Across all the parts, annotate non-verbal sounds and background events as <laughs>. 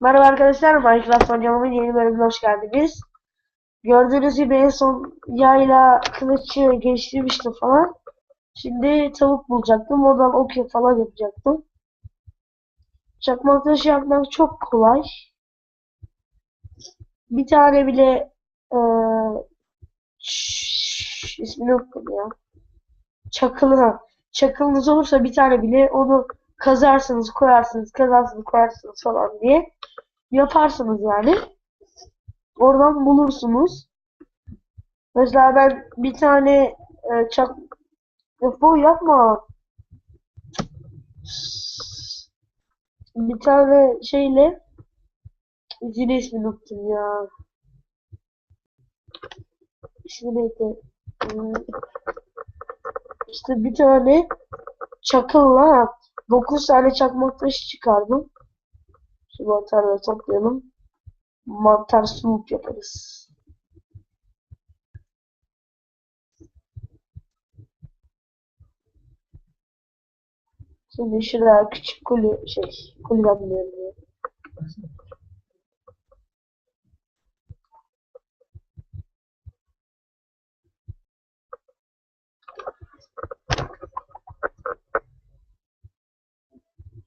Merhaba arkadaşlar, Minecraft oynamamın yeni bölümüne hoş geldiniz. Gördüğünüz gibi en son yayla kılıçı geliştirmiştim falan. Şimdi tavuk bulacaktım, oradan okey falan yapacaktım. Çakmak taşı yapmak çok kolay. Bir tane bile şş, ismini unuttum ya. Çakılı. Çakılınız olursa bir tane bile onu kazarsınız, koyarsınız, kazarsınız, koyarsınız falan diye yaparsınız yani. Oradan bulursunuz. Mesela ben bir tane e, çak bu yapma. Bir tane şeyle yine ismini unuttum ya. İsmi neydi? Hmm. İşte bir tane çakılla 9 tane çakmak taşı çıkardım. Şu mantarları toplayalım. Mantar soup yaparız. Şimdi şuraya küçük kulü şey kulüben diyorum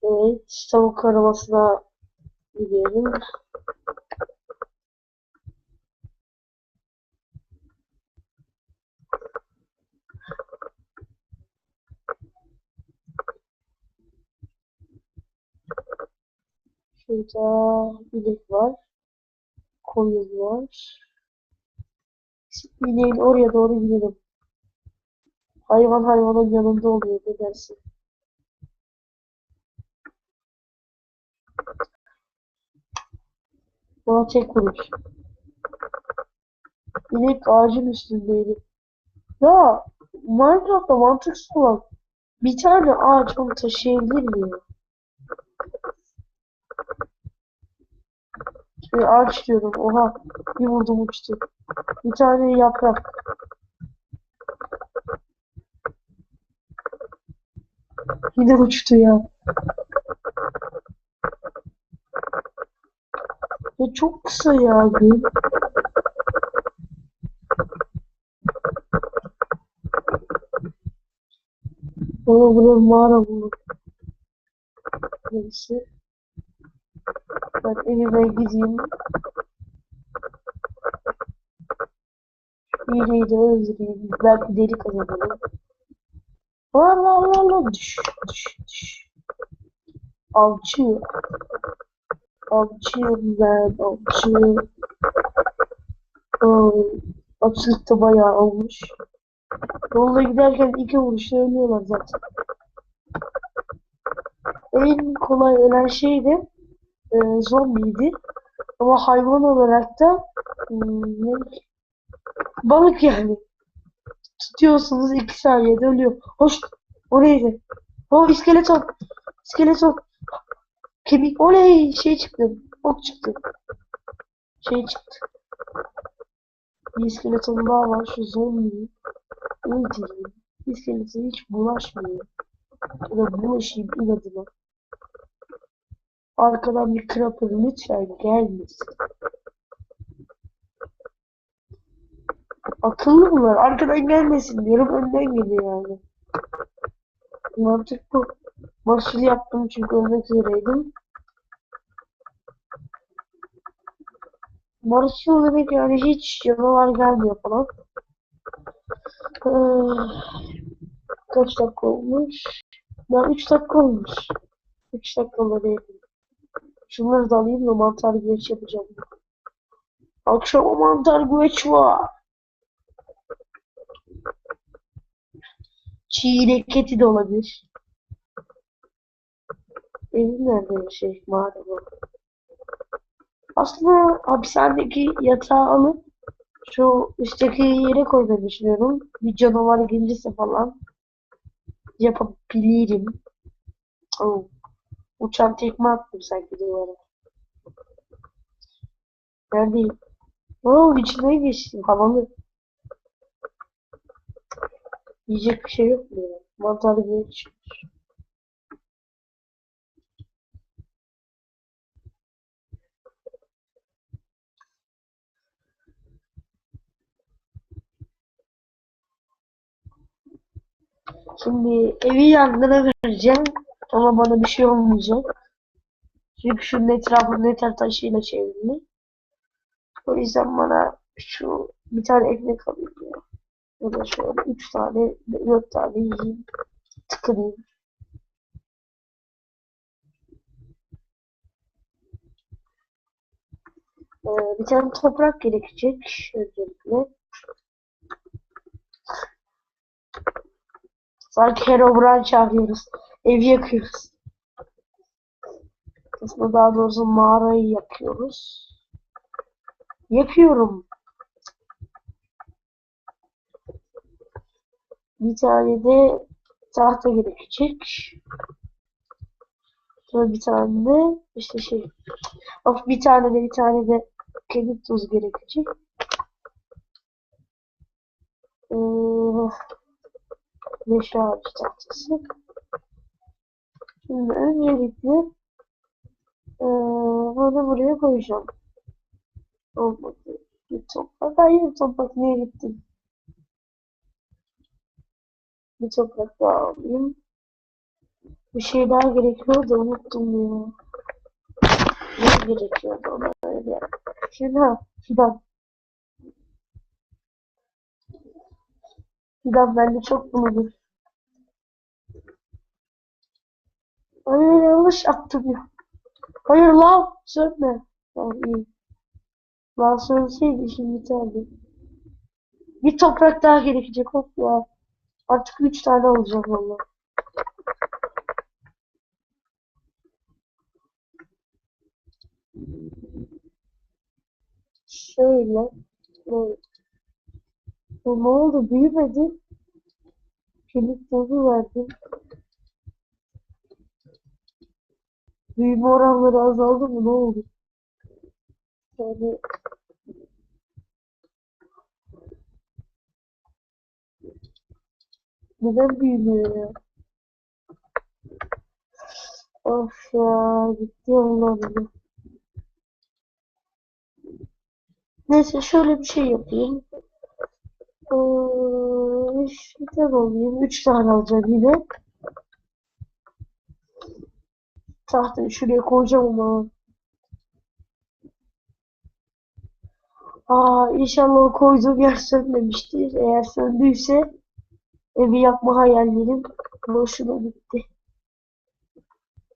Evet, tavuk aramasına gidelim. Şurada inek var. Koyun var. İneğin oraya doğru gidelim. Hayvan hayvanın yanında oluyor ne dersin? Bana tek vuruş. İnek ağacın üstündeydi. Ya Minecraft'ta mantıksız olan bir tane ağaç onu taşıyabilir mi? Şöyle ağaç diyorum. Oha. Bir vurdum uçtu. Bir tane yaprak. Yine uçtu ya. Ya çok kısa ya gün. Ama burada mağara buldum. Neyse. Ben evime gideyim. İğneyi de öldüreyim. Belki deri kazanırım. Allah Allah Allah. Düş düş düş. Avcı. Avcıyım ben. Avcı. Oh, açlık da bayağı olmuş. Yolda giderken iki vuruşta ölüyorlar zaten. En kolay ölen şey de e, zombiydi. Ama hayvan olarak da hmm, balık yani. Tutuyorsunuz iki saniyede ölüyor. Hoş. O neydi? O iskeleton. İskeleton. Kemik. Oley. Şey çıktı. Ok çıktı. Şey çıktı. Bir iskeleton daha var. Şu zombi. Öldüreyim. İskeleton hiç bulaşmıyor. Ya da bulaşayım inadına. Arkadan bir creeper lütfen gelmesin. Akıllı bunlar. Arkadan gelmesin diyorum. Önden geliyor yani. Mantık bu. Mahsul yaptım çünkü ölmek üzereydim. Mahsul demek yani hiç canavar gelmiyor falan. Ee, kaç dakika olmuş? Ya 3 dakika olmuş. 3 dakika değil. Şunları da alayım da mantar güveç yapacağım. Akşama mantar güveç var. Çiğ eti de olabilir. Evim nerede şey bu. Aslında hapishanedeki yatağı alıp şu üstteki yere koymayı düşünüyorum. Bir canavar gelirse falan yapabilirim. Oh. Uçan tekme attım sanki duvara. Neredeyim? Oo içine geçtim. Havalı. Yiyecek bir şey yok mu? Mantarlı bir çıkmış. Şimdi evi yangına vereceğim ama bana bir şey olmayacak. Çünkü şunun etrafı neter taşıyla çevrili. O yüzden bana şu bir tane ekmek alayım ya. Da şöyle üç tane, dört tane yiyeyim. Tıkınayım. Ee, bir tane toprak gerekecek öncelikle. Sanki Herobrine çağırıyoruz. Evi yakıyoruz. Aslında daha doğrusu mağarayı yakıyoruz. Yapıyorum. Bir tane de tahta gerekecek. Sonra bir tane de işte şey. Of bir tane de bir tane de kemik tuz gerekecek. Ee, meşe ağacı tahtası. Şimdi öncelikle ee, bunu buraya koyacağım. Olmadı. Bir toprak. Hayır toprak niye gitti? Bir toprak daha alayım. Bir şey daha gerekiyor da unuttum ya. Ne gerekiyordu ona öyle? Şuna, fidan. Fidan bende çok bulunur. Hayır yanlış attım ya. Hayır lan sönme. Tamam iyi. Lan sönseydi şimdi biterdi. Bir toprak daha gerekecek hop ya. Artık 3 tane olacak valla. Şöyle. Böyle. Ya ne oldu? Büyümedi. Kemik tozu verdim. Büyüme oranları azaldı mı? Ne oldu? Yani neden büyümüyor ya? Of ya gitti Allah'ım. Neyse şöyle bir şey yapayım. Ee, şuradan alayım. Üç tane alacağım yine. Tahtayı şuraya koyacağım ama. Aa, inşallah koyduğum yer sönmemiştir. Eğer söndüyse evi yakma hayallerim boşuna gitti.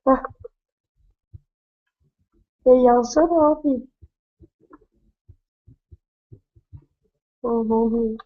Heh. Ya yansana abi. Ne oluyor?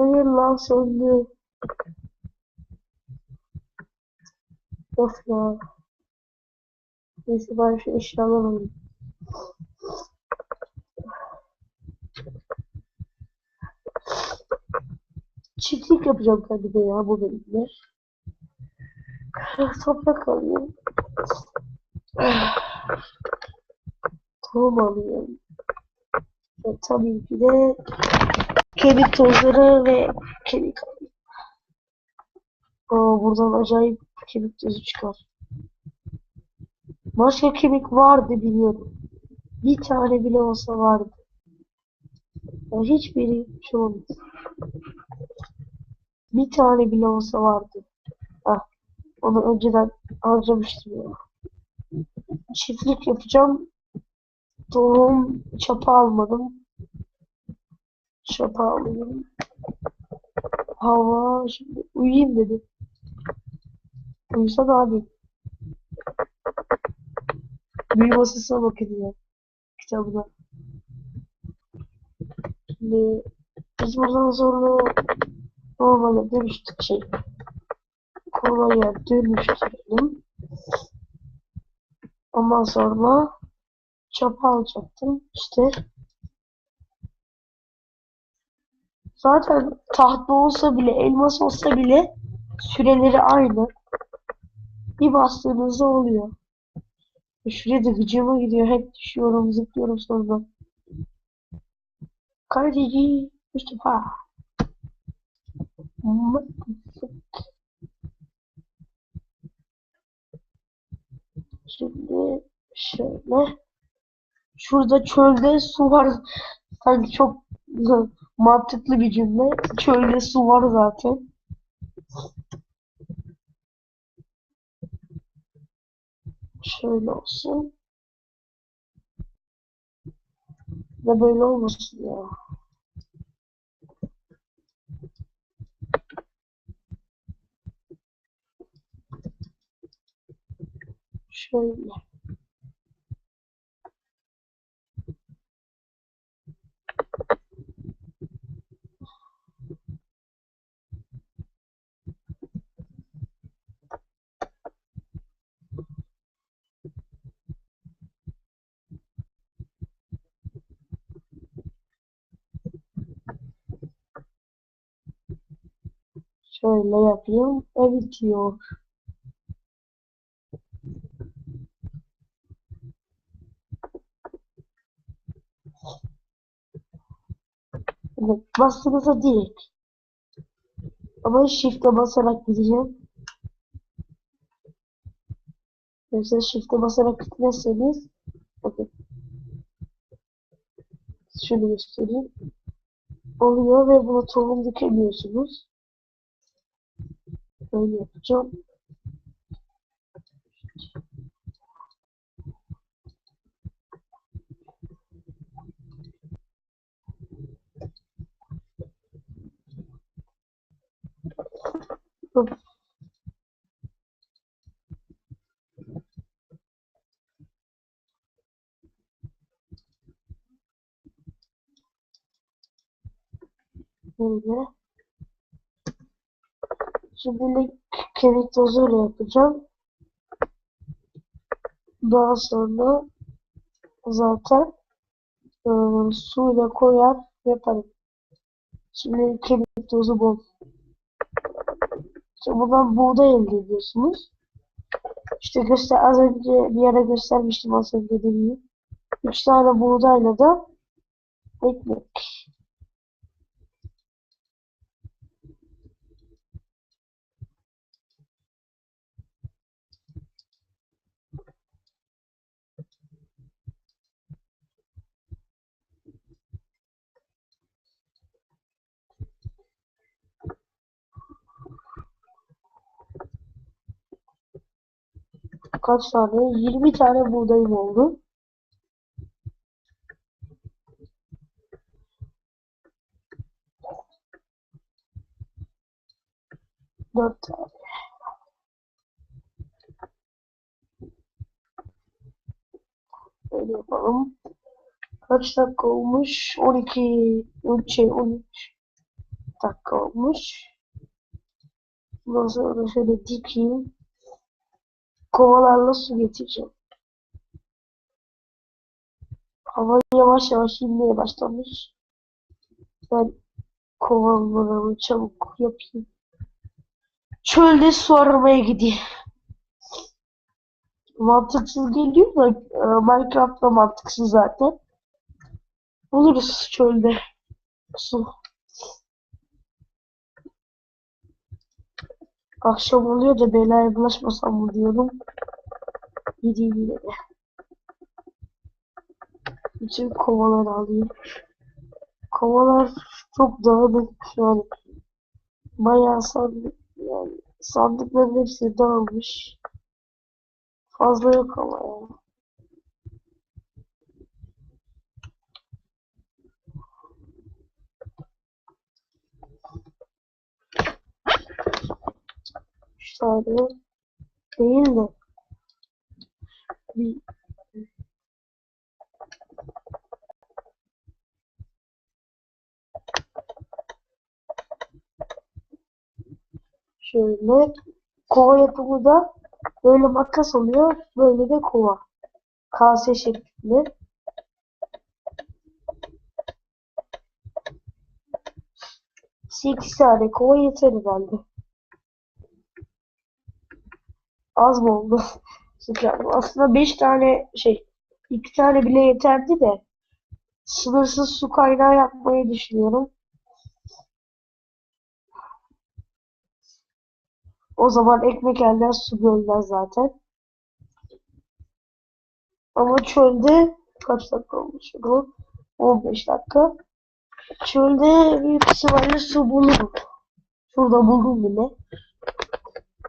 Hayır lan söndü. Of ya. Neyse ben şu eşyaları alayım. Çiftlik yapacağım kendime ya bu benimle. Toprak alayım. Tohum alayım. Ve tabii ki de kemik tozları ve kemik. Aa, buradan acayip kemik tozu çıkar. Başka kemik vardı biliyorum. Bir tane bile olsa vardı. Ya hiçbiri şey. Bir tane bile olsa vardı. Ah, onu önceden harcamıştım ya. Çiftlik yapacağım. Tohum çapa almadım. Çapa alayım. Hava şimdi uyuyayım dedi. Uyusa da abi. Büyü masasına bakın ya. Kitabına. Şimdi biz buradan sonra Normale dönüştük şey. Kolaya dönüştürdüm. Ondan sonra çapa alacaktım. İşte zaten tahta olsa bile elmas olsa bile süreleri aynı. Bir bastığınızda oluyor. Şuraya da gıcıma gidiyor. Hep düşüyorum, zıplıyorum sonra. Kaleci Mustafa. Şimdi şöyle. Şurada çölde su var. Sanki çok mantıklı bir cümle. Çölde su var zaten. Şöyle olsun. Ya böyle olmasın ya. Şöyle. Şöyle yapayım. Ve bitiyor. Evet, bastığınızda direkt. Ama shift'e basarak gideceğim. Mesela shift'e basarak gitmezseniz bakın. Şöyle göstereyim. Oluyor ve buna tohum dikemiyorsunuz. Böyle yapacağım. Hop. Böyle. Şimdi kemik tozuyla yapacağım. Daha sonra zaten e, suyla koyar yaparım. Şimdi kemik tozu bol. İşte buradan buğday elde ediyorsunuz. İşte göster az önce bir yere göstermiştim az önce dediğim gibi. Üç tane buğdayla da ekmek. Kaç tane? 20 tane buğdayım oldu. Dört tane. Böyle yapalım. Kaç dakika olmuş? 12, 13, şey 13 dakika olmuş. Ondan sonra şöyle dikeyim. Kovalarla su getireceğim. Hava yavaş yavaş inmeye başlamış. Ben kovalarımı çabuk yapayım. Çölde su aramaya gideyim. Mantıksız geliyor da e, Minecraft'ta mantıksız zaten. Buluruz çölde su. Akşam oluyor da belaya bulaşmasam mı diyorum. Gideyim yine de. Bütün kovaları alayım. Kovalar çok dağınık yani. Bayağı sandık yani sandıkların hepsi dağılmış. Fazla yok ama ya. Tane değil de bir Şöyle kova yapımı da böyle makas oluyor. Böyle de kova. Kase şeklinde. Sekiz tane kova yeter herhalde. Az mı oldu? <laughs> Aslında 5 tane şey 2 tane bile yeterdi de sınırsız su kaynağı yapmayı düşünüyorum. O zaman ekmek elden su gölden zaten. Ama çölde kaç dakika olmuş bu? 15 dakika. Çölde büyük ihtimalle su bulurum. Şurada buldum bile.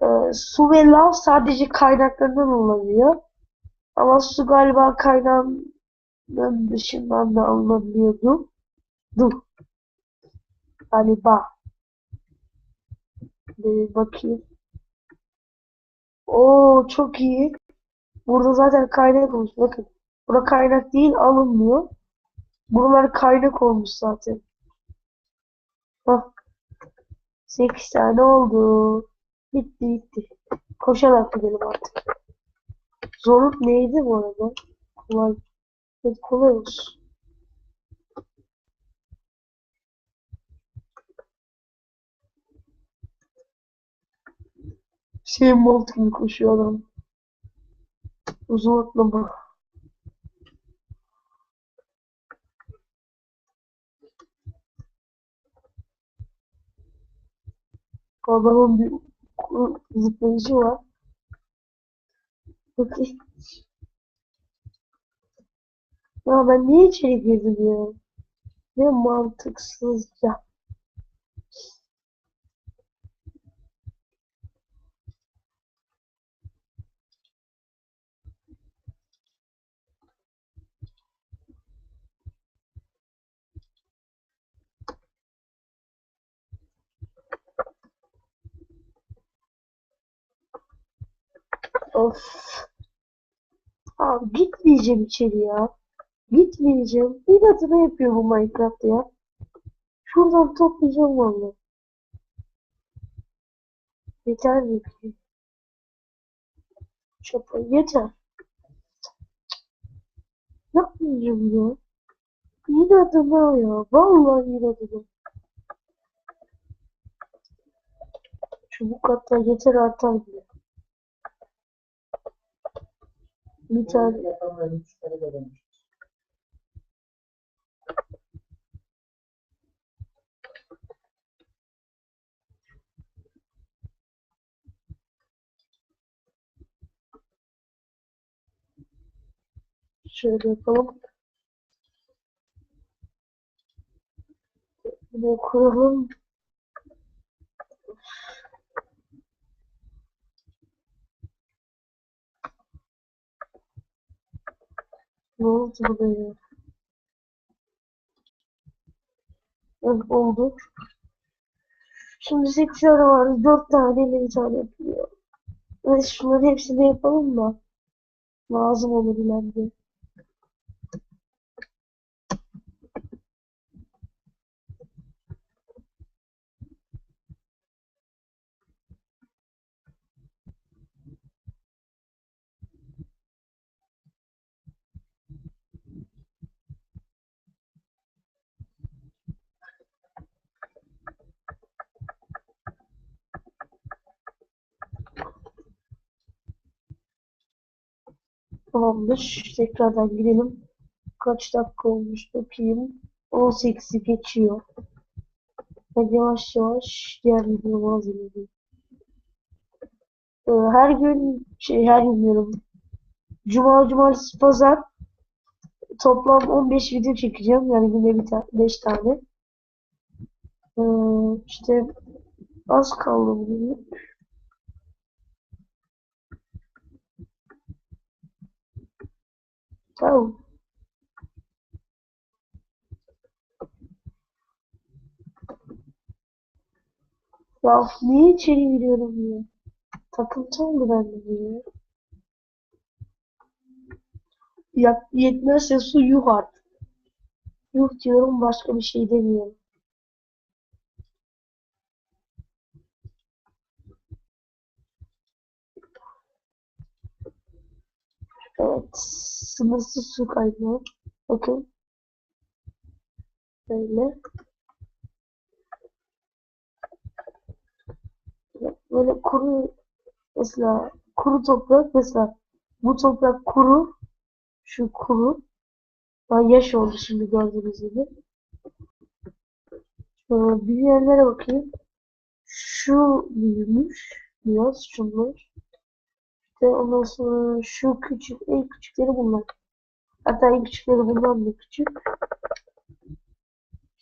Ee, su ve lav sadece kaynaklarından olabiliyor. Ama su galiba kaynağın dışından da alınabiliyordu. Dur. Galiba. Bir bakayım. Oo çok iyi. Burada zaten kaynak olmuş. Bakın. Burada kaynak değil alınmıyor. Buralar kaynak olmuş zaten. Hah. 8 tane oldu. Bitti bitti. Koşarak gidelim artık. Zorluk neydi bu arada? Kolay. Evet kolay olsun. Şey Bolt gibi koşuyor adam. Uzun atlama. Adamın bir zıplayışı var. Bakayım. Ya ben niye içeri girdim ya? Ne mantıksız ya. Of. Abi gitmeyeceğim içeri ya. Gitmeyeceğim. İnadına yapıyor bu Minecraft ya. Şuradan toplayacağım vallahi. Yeter mi ki? Çapa yeter. Yapmayacağım ya. İnadına ya. Vallahi inadına. Çubuk hatta yeter artar bile. Üç kere görülmüş. Şöyle yapalım. Bunu kuralım. Ya? Evet, oldu. Şimdi 8 tane var. 4 tane ile bir tane. Evet, şunların hepsini yapalım da. Lazım olur ileride. Tamamdır. Tekrardan girelim. Kaç dakika olmuş bakayım. 18'i geçiyor. Ben yavaş yavaş diğer videomu hazırladım. Ee, her gün şey her gün diyorum. Cuma, cumartesi, pazar toplam 15 video çekeceğim. Yani günde bir ta 5 tane. Ee, işte az kaldı bugün. Tamam. Ya niye içeri giriyorum ya? Takıntı oldu bende ya. Ya yetmezse su yuh artık. Yuh diyorum başka bir şey demiyorum. Evet. Sınırsız su kaynağı. Bakın. Böyle. Böyle kuru mesela kuru toprak mesela bu toprak kuru şu kuru daha yaş oldu şimdi gördüğünüz gibi. Şöyle büyüyenlere bakayım. Şu büyümüş biraz şunlar. İşte ondan sonra şu küçük en küçükleri bunlar. Hatta en küçükleri bundan da küçük.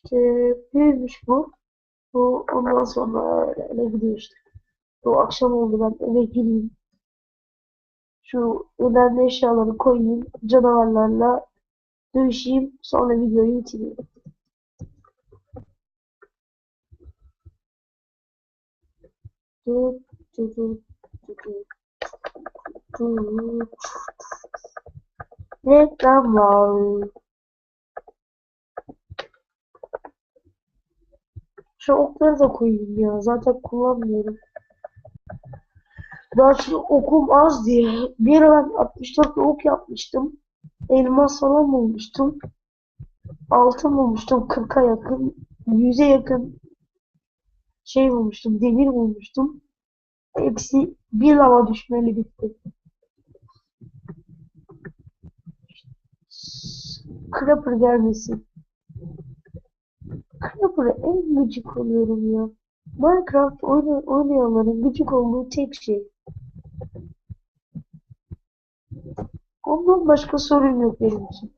İşte büyümüş bu. Bu ondan sonra öyle gidiyor işte. Bu akşam oldu ben eve gireyim. Şu önemli eşyaları koyayım. Canavarlarla dövüşeyim. Sonra videoyu bitireyim. Tut, tut, tut, tut, tut. Reklamlar. Şu okları da koyayım ya. Zaten kullanmıyorum. Daha şimdi okum az diye. Bir ben 64 ok yapmıştım. Elmas falan bulmuştum. Altın bulmuştum 40'a yakın. 100'e yakın şey bulmuştum. Demir bulmuştum. Hepsi bir lava düşmeli bitti. Creeper gelmesin. Creeper'a en gıcık oluyorum ya. Minecraft oyna oynayanların gıcık olduğu tek şey. Ondan başka sorun yok benim için.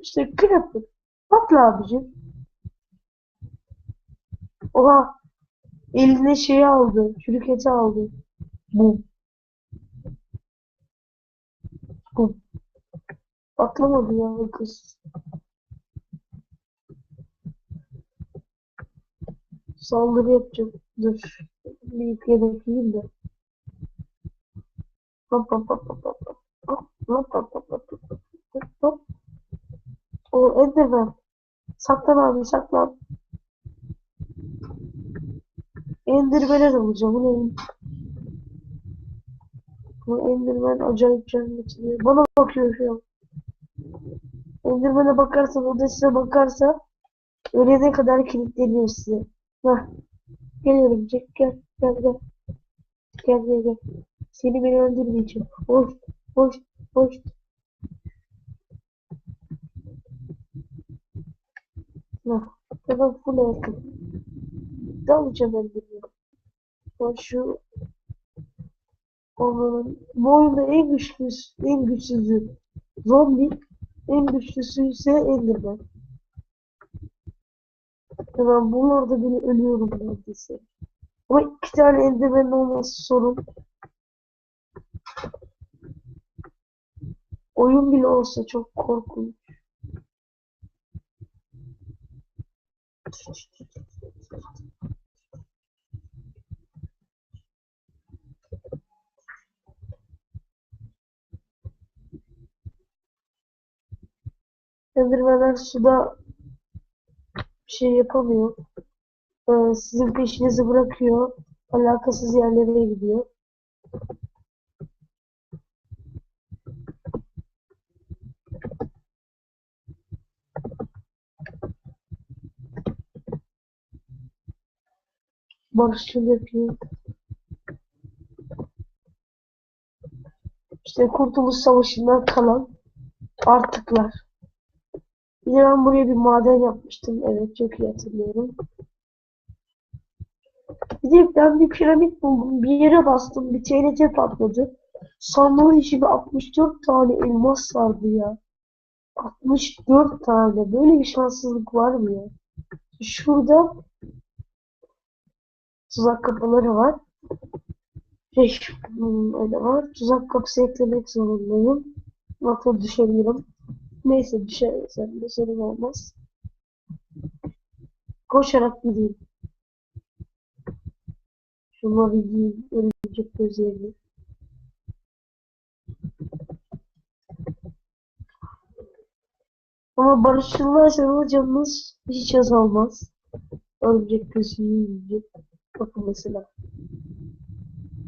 İşte Creeper. Patla abicim. Oha. Eline şeyi aldı. Çürük eti aldı. Bum. Bum. Patlamadı ya kız. Saldırı yapacağım. Dur. Bir yemek yiyeyim de. Hop hop hop hop hop hop. Hop hop hop hop hop hop hop. O Enderman. Saklan abi saklan. Enderman'e de vuracağım. Bu ne? Bu Enderman acayip can getiriyor. Bana bakıyor şu an. Enderman'e bakarsan o da bakarsa ölene kadar kilitleniyor size. Hah. Geliyorum Jack gel gel gel. Gel gel gel. Seni beni öldürmeyeceğim. Hoş hoş hoş. Hah. Tamam full yakın. Dalacağım Enderman'e. Bak şu onun bu oyunda en güçlüsü, en güçsüzü zombi, en güçlüsü ise Enderman. Ya ben bunlarda bile ölüyorum neredeyse. Ama iki tane Enderman olması sorun. Oyun bile olsa çok korkunç. Enderman'ler suda bir şey yapamıyor. Ee, sizin peşinizi bırakıyor. Alakasız yerlere gidiyor. Barışçıl yapıyor. İşte Kurtuluş Savaşı'ndan kalan artıklar. Bir de buraya bir maden yapmıştım. Evet çok iyi hatırlıyorum. Bir de ben bir piramit buldum. Bir yere bastım. Bir TNT patladı. Sandığın içinde 64 tane elmas vardı ya. 64 tane. Böyle bir şanssızlık var mı ya? Şurada tuzak kapıları var. Şey, hmm, öyle var. Tuzak kapısı eklemek zorundayım. Nasıl düşebilirim? Neyse düşersem de sorun olmaz. Koşarak gideyim. Şunları yiyeyim. Örümcek gözlerini. Ama barışçılığa sarılı canınız hiç azalmaz. Örümcek gözü yiyince. Bakın mesela.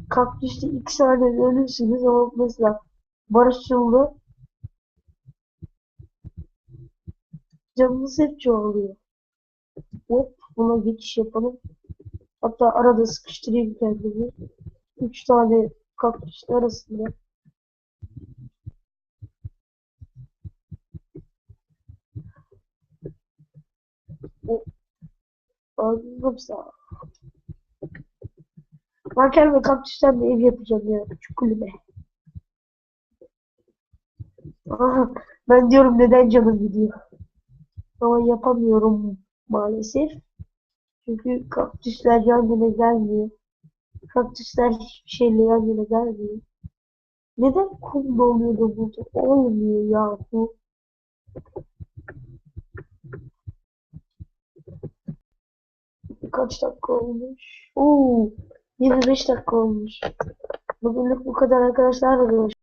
Kaktüste iki saniye ölürsünüz ama mesela barışçıldı. Canımız hep çoğalıyor. Hop buna geçiş yapalım. Hatta arada sıkıştırayım kendimi. Üç tane kaktüsün arasında. Anladım sağ Ben kendime kaktüsten bir ev yapacağım ya. Küçük kulübe. Aha, ben diyorum neden canım gidiyor. Ama yapamıyorum maalesef. Çünkü kaktüsler yan yana gelmiyor. Kaktüsler hiçbir şeyle yan yana gelmiyor. Neden kum doluyor da burada olmuyor ya bu? Kaç dakika olmuş? Oo, 25 dakika olmuş. Bugünlük bu kadar arkadaşlar.